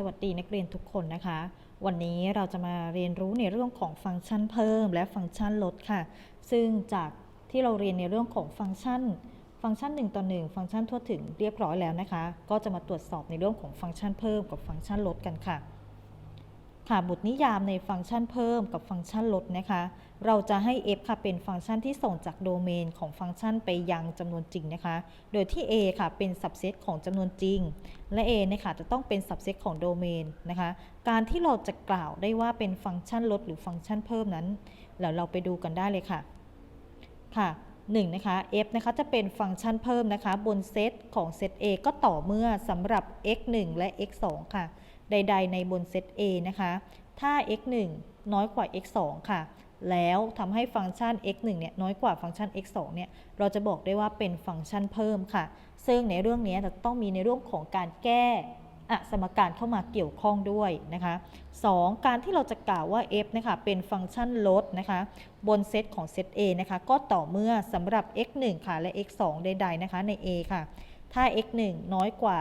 สวัสดีนักเรียนทุกคนนะคะ วันนี้เราจะมาเรียนรู้ในเรื่องของฟังก์ชันเพิ่มและฟังก์ชันลดค่ะ ซึ่งจากที่เราเรียนในเรื่องของฟังก์ชัน ฟังก์ชัน1ต่อ1ฟังก์ชันทั่วถึงเรียบร้อยแล้วนะคะ ก็จะมาตรวจสอบในเรื่องของฟังก์ชันเพิ่มกับฟังก์ชันลดกันค่ะ ค่ะบทนิยามในฟังก์ชันเพิ่มกับฟังก์ชันลดนะคะ เราจะให้ f ค่ะเป็นฟังก์ชันที่ส่งจากโดเมนของฟังก์ชันไปยังจำนวนจริงนะคะ โดยที่ a ค่ะเป็น subset ของจำนวนจริง และ a นะคะจะต้องเป็น subset ของโดเมนนะคะ การที่เราจะกล่าวได้ว่าเป็นฟังก์ชันลดหรือฟังก์ชันเพิ่มนั้นแล้วเราไปดูกันได้เลยค่ะ ค่ะ1นะคะ f นะคะจะเป็นฟังก์ชันเพิ่มนะคะ บนเซตของเซต a ก็ต่อเมื่อสำหรับ x 1และ x 2ค่ะ ใด ๆ ในบนเซต a นะคะ ถ้า x 1น้อยกว่า x 2ค่ะ แล้วทำให้ฟังก์ชัน x 1เนี่ยน้อยกว่าฟังก์ชัน x 2เนี่ย เราจะบอกได้ว่าเป็นฟังก์ชันเพิ่มค่ะ ซึ่งในเรื่องนี้จะต้องมีในเรื่องของการแก้อสมการเข้ามาเกี่ยวข้องด้วยนะคะ 2. การที่เราจะกล่าวว่า f นะคะเป็นฟังก์ชันลดนะคะบนเซตของเซต A นะคะก็ต่อเมื่อสำหรับ x 1ค่ะและ x 2ใดๆนะคะใน A ค่ะ ถ้า x 1น้อยกว่า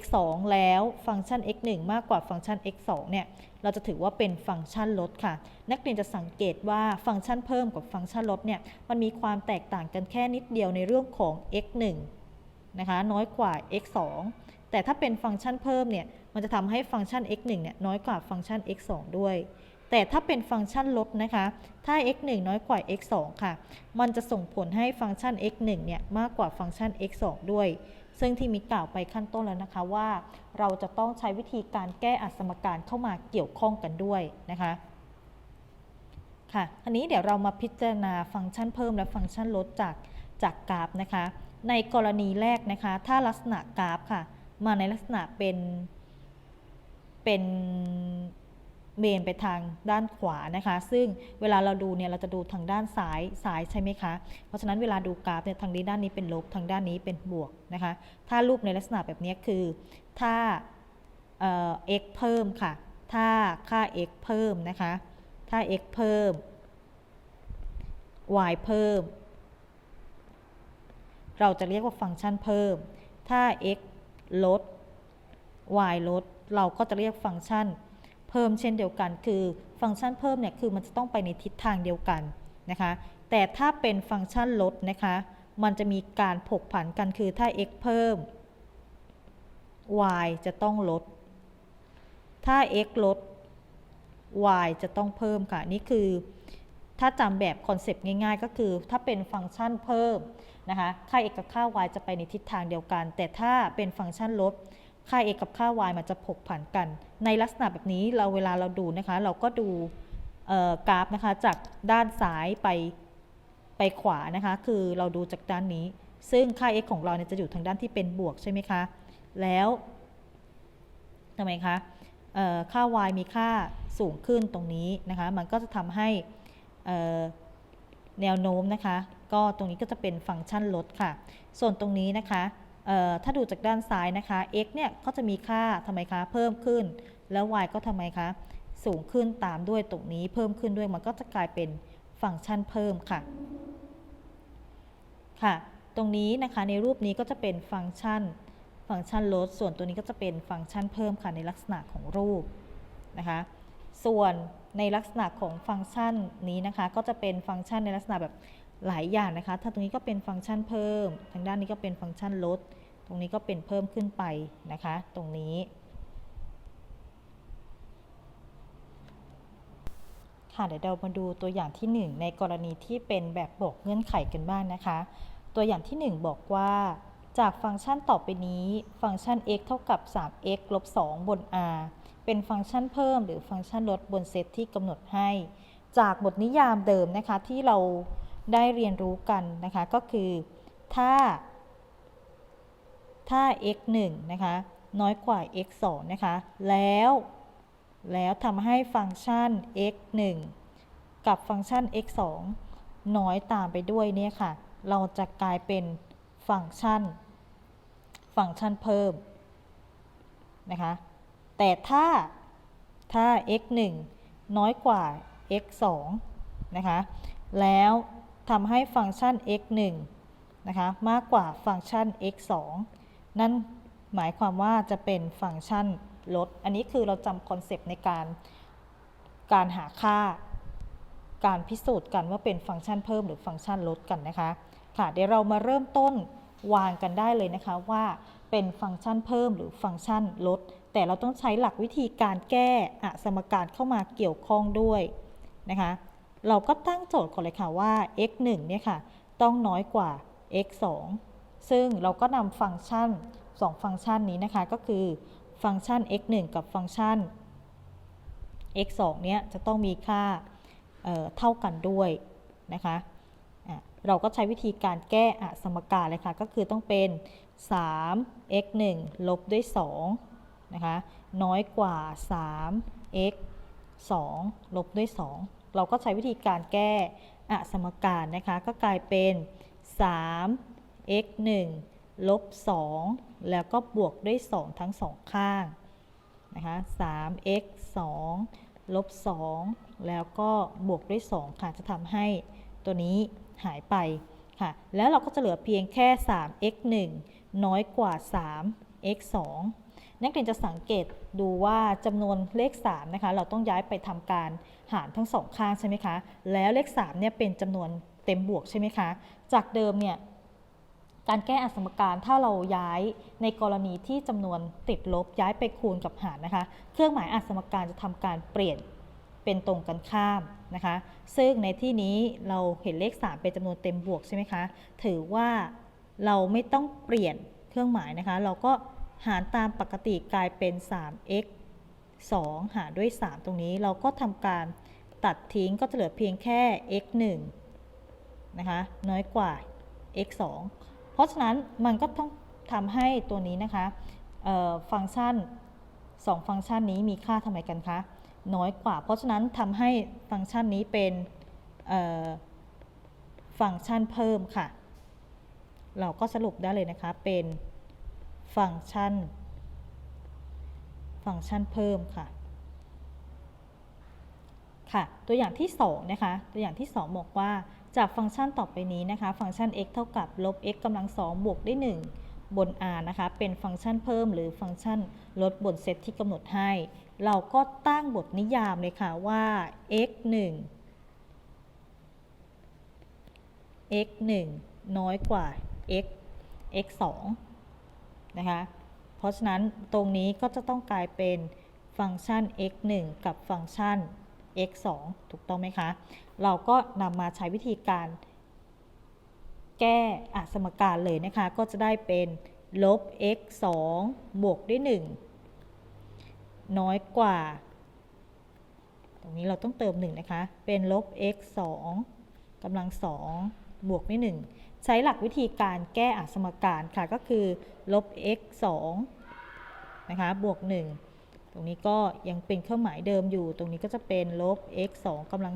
x 2แล้วฟังก์ชัน x 1มากกว่าฟังก์ชัน x 2เนี่ยเราจะถือว่าเป็นฟังก์ชันลดค่ะ นักเรียนจะสังเกตว่าฟังก์ชันเพิ่มกับฟังก์ชันลดเนี่ยมันมีความแตกต่างกันแค่นิดเดียวในเรื่องของ x 1นะคะน้อยกว่า x 2แต่ถ้าเป็นฟังก์ชันเพิ่มเนี่ยมันจะทำให้ฟังก์ชัน x 1เนี่ยน้อยกว่าฟังก์ชัน x 2ด้วย แต่ถ้าเป็นฟังก์ชันลดนะคะ ถ้า x 1น้อยกว่า x 2ค่ะ มันจะส่งผลให้ฟังก์ชัน x 1เนี่ยมากกว่าฟังก์ชัน x 2ด้วย ซึ่งที่มีกล่าวไปขั้นต้นแล้วนะคะว่า เราจะต้องใช้วิธีการแก้อัสมการเข้ามาเกี่ยวข้องกันด้วยนะคะค่ะอันนี้เดี๋ยวเรามาพิจารณาฟังก์ชันเพิ่มและฟังก์ชันลดจากจากกราฟนะคะ ในกรณีแรกนะคะ ถ้าลักษณะกราฟค่ะ มาในลักษณะเป็นเป็น เมนไปทางด้านขวานะคะ ซึ่งเวลาเราดูเนี่ยเราจะดูทางด้านซ้ายซ้ายใช่ไหมคะ เพราะฉะนั้นเวลาดูกราฟเนี่ยทางนี้ด้านนี้เป็นลบทางด้านนี้เป็นบวกนะคะ ถ้ารูปในลักษณะแบบนี้คือ ถ้าเอ่อ x เพิ่มค่ะ ถ้าค่า x เพิ่มนะคะ ถ้า x เพิ่ม y เพิ่ม เราจะเรียกว่าฟังก์ชันเพิ่ม ถ้า x ลด y ลด เราก็จะเรียกฟังก์ชัน พิ่มเช่นเดียวกัน คือฟังก์ชันเพิ่มเนี่ยคือมันจะต้องไปในทิศทางเดียวกันนะคะ แต่ถ้าเป็นฟังก์ชันลดนะคะ มันจะมีการผกผันกันคือถ้า x เพิ่ม y จะต้องลด ถ้า x ลด y จะต้องเพิ่มค่ะ นี่คือถ้าจำแบบคอนเซปต์ง่ายๆ ก็คือถ้าเป็นฟังก์ชันเพิ่มนะคะ ค่า x กับค่า y จะไปในทิศทางเดียวกัน แต่ถ้าเป็นฟังก์ชันลด ค่า x กับค่า y มันจะผกผันกัน ในลักษณะแบบนี้เราเวลาเราดูนะคะ เราก็ดูกราฟนะคะจากด้านซ้ายไปไปขวานะคะ คือเราดูจากด้านนี้ ซึ่งค่า x ของเราเนี่ยจะอยู่ทางด้านที่เป็นบวกใช่ไหมคะ แล้วทำไมคะค่า y มีค่าสูงขึ้นตรงนี้นะคะ มันก็จะทำให้แนวโน้มนะคะ ก็ตรงนี้ก็จะเป็นฟังก์ชันลดค่ะ ส่วนตรงนี้นะคะ ถ้าดูจากด้านซ้ายนะคะ x เนี่ยก็จะมีค่าทำไมคะเพิ่มขึ้น แล้ว y ก็ทำไมคะสูงขึ้นตามด้วยตรงนี้เพิ่มขึ้นด้วยมันก็จะกลายเป็นฟังก์ชันเพิ่มค่ะ ค่ะ ตรงนี้นะคะในรูปนี้ก็จะเป็นฟังก์ชัน ฟังก์ชันลด ส่วนตัวนี้ก็จะเป็นฟังก์ชันเพิ่มค่ะในลักษณะของรูปนะคะ ส่วนในลักษณะของฟังก์ชันนี้นะคะ ก็จะเป็นฟังก์ชันในลักษณะแบบ หลายอย่างนะคะ ถ้าตรงนี้ก็เป็นฟังก์ชันเพิ่ม ทางด้านนี้ก็เป็นฟังก์ชันลด ตรงนี้ก็เป็นเพิ่มขึ้นไปนะคะ ตรงนี้ ค่ะ เดี๋ยวเรามาดูตัวอย่างที่ 1 ในกรณีที่เป็นแบบบอกเงื่อนไขกันบ้างนะคะ ตัวอย่างที่ 1 บอกว่า จากฟังก์ชันต่อไปนี้ ฟังก์ชัน x เท่ากับ 3x ลบ 2 บน r เป็นฟังก์ชันเพิ่มหรือฟังก์ชันลดบนเซตที่กำหนดให้ จากบทนิยามเดิมนะคะที่เรา ได้เรียนรู้กันนะคะ ก็คือถ้า ถ้า x 1นะคะ น้อยกว่า x 2นะคะ แล้ว แล้วทำให้ฟังก์ชัน x 1กับฟังก์ชัน x 2น้อยตามไปด้วยเนี่ยค่ะ เราจะกลายเป็นฟังก์ชัน ฟังก์ชันเพิ่มนะคะ แต่ถ้า ถ้า x 1น้อยกว่า x 2นะคะ แล้ว ทำให้ฟังก์ชัน x 1นะคะมากกว่าฟังก์ชัน x 2นั่นหมายความว่าจะเป็นฟังก์ชันลด อันนี้คือเราจำคอนเซปต์ในการการหาค่า การพิสูจน์กันว่าเป็นฟังก์ชันเพิ่มหรือฟังก์ชันลดกันนะคะค่ะเดี๋ยวเรามาเริ่มต้นวางกันได้เลยนะคะว่าเป็นฟังก์ชันเพิ่มหรือฟังก์ชันลด แต่เราต้องใช้หลักวิธีการแก้อะสมการเข้ามาเกี่ยวข้องด้วยนะคะ เราก็ตั้งโจทย์ก่อนเลยค่ะว่า x 1เนี่ยค่ะต้องน้อยกว่า x 2ซึ่งเราก็นำฟังก์ชัน 2 ฟังก์ชันนี้นะคะ ก็คือฟังก์ชัน x 1กับฟังก์ชัน x 2เนี่ยจะต้องมีค่าเเท่ากันด้วยนะคะะเราก็ใช้วิธีการแก้อะสมการเลยค่ะ ก็คือต้องเป็น 3 x 1ลบด้วย2นะคะน้อยกว่า 3 x 2ลบด้วย2 เราก็ใช้วิธีการแก้อสมการนะคะ ก็กลายเป็น 3 x 1ลบ2แล้วก็บวกด้วย 2 ทั้งสองข้างนะคะ 3x 2ลบ2แล้วก็บวกด้วย 2 ค่ะ จะทำให้ตัวนี้หายไปค่ะ แล้วเราก็จะเหลือเพียงแค่ 3x 1น้อยกว่า 3x 2 นักเรียนจะสังเกตดูว่าจำนวนเลข3นะคะเราต้องย้ายไปทำการหารทั้งสองข้างใช่ไหมคะ แล้วเลข3เนี่ยเป็นจำนวนเต็มบวกใช่ไหมคะ จากเดิมเนี่ยการแก้อสมการถ้าเราย้ายในกรณีที่จำนวนติดลบย้ายไปคูณกับหารนะคะ เครื่องหมายอสมการจะทำการเปลี่ยนเป็นตรงกันข้ามนะคะ ซึ่งในที่นี้เราเห็นเลข 3 เป็นจำนวนเต็มบวกใช่ไหมคะ ถือว่าเราไม่ต้องเปลี่ยนเครื่องหมายนะคะ เราก็ หารตามปกติกลายเป็น 3x 2 หารด้วย 3 ตรงนี้เราก็ทำการตัดทิ้งก็จะเหลือเพียงแค่ x 1นะคะน้อยกว่า x 2เพราะฉะนั้นมันก็ต้องทำให้ตัวนี้นะคะฟังก์ชัน 2 ฟังก์ชันนี้มีค่าทำไมกันคะน้อยกว่า เพราะฉะนั้นทำให้ฟังก์ชันนี้เป็นฟังก์ชันเพิ่มค่ะ เราก็สรุปได้เลยนะคะเป็น ฟังก์ชัน ฟังก์ชันเพิ่มค่ะ ค่ะ ตัวอย่างที่2นะคะ ตัวอย่างที่ 2 บอกว่าจากฟังก์ชันต่อไปนี้นะคะ ฟังก์ชัน x เท่ากับลบ x กำลัง2บวกด้วย1บน r นะคะ เป็นฟังก์ชันเพิ่มหรือฟังก์ชันลดบนเซตที่กำหนดให้ เราก็ตั้งบทนิยามเลยค่ะว่า x 1 x 1น้อยกว่า x x 2 นะคะ เพราะฉะนั้นตรงนี้ก็จะต้องกลายเป็นฟังก์ชัน x 1กับฟังก์ชัน x 2ถูกต้องไหมคะ เราก็นำมาใช้วิธีการแก้อสมการเลยนะคะ ก็จะได้เป็นลบ x 2บวกด้วย 1 น้อยกว่า ตรงนี้เราต้องเติม 1 นะคะ เป็นลบ x 2กำลัง 2 บวกด้วย 1 ใช้หลักวิธีการแก้อสมการค่ะก็คือลบ x 2นะคะบวก 1 ตรงนี้ก็ยังเป็นเครื่องหมายเดิมอยู่ ตรงนี้ก็จะเป็นลบ x 2กำลัง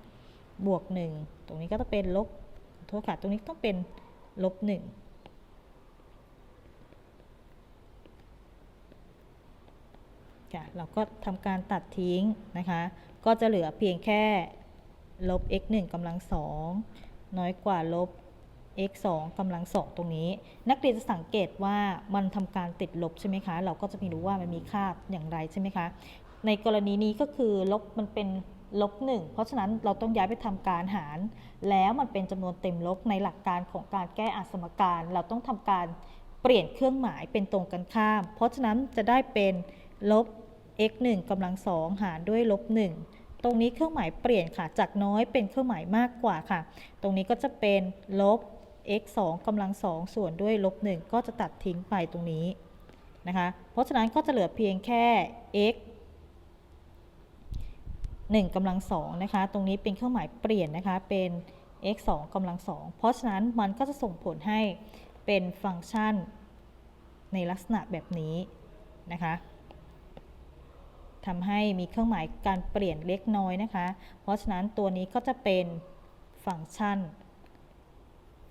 2บวก 1 ตรงนี้ก็จะเป็นลบโทษค่ะตรงนี้ต้องเป็นลบ1เราก็ทำการตัดทิ้งนะคะ ก็จะเหลือเพียงแค่ลบ x 1กำลัง2น้อยกว่าลบ x 2กำลัง2ตรงนี้ นักเรียนจะสังเกตว่ามันทำการติดลบใช่ไหมคะ เราก็จะมีรู้ว่ามันมีค่าอย่างไรใช่ไหมคะ ในกรณีนี้ก็คือลบมันเป็นลบ1เพราะฉะนั้นเราต้องย้ายไปทำการหาร แล้วมันเป็นจำนวนเต็มลบในหลักการของการแก้อสมการ เราต้องทำการเปลี่ยนเครื่องหมายเป็นตรงกันข้าม เพราะฉะนั้นจะได้เป็นลบ x 1กำลัง2หารด้วยลบ1ตรงนี้เครื่องหมายเปลี่ยนค่ะ จากน้อยเป็นเครื่องหมายมากกว่าค่ะ ตรงนี้ก็จะเป็นลบ x 2กำลัง2ส่วนด้วยลบ1ก็จะตัดทิ้งไปตรงนี้นะคะเพราะฉะนั้นก็จะเหลือเพียงแค่ x 1กำลัง2นะคะ ตรงนี้เป็นเครื่องหมายเปลี่ยนนะคะ เป็น x 2กำลัง2เพราะฉะนั้นมันก็จะส่งผลให้เป็นฟังก์ชันในลักษณะแบบนี้นะคะทำให้มีเครื่องหมายการเปลี่ยนเล็กน้อยนะคะ เพราะฉะนั้นตัวนี้ก็จะเป็นฟังก์ชัน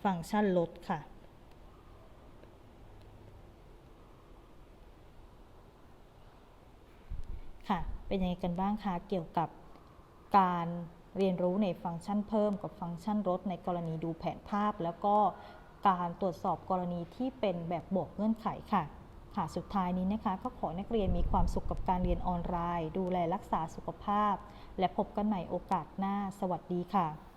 ฟังก์ชันลดค่ะ ค่ะ เป็นยังไงกันบ้างคะ เกี่ยวกับการเรียนรู้ในฟังก์ชันเพิ่มกับฟังก์ชันลดในกรณีดูแผนภาพ แล้วก็การตรวจสอบกรณีที่เป็นแบบบวกเงื่อนไขค่ะค่ะสุดท้ายนี้นะคะก็ขอให้นักเรียนมีความสุขกับการเรียนออนไลน์ ดูแลรักษาสุขภาพ และพบกันใหม่โอกาสหน้า สวัสดีค่ะ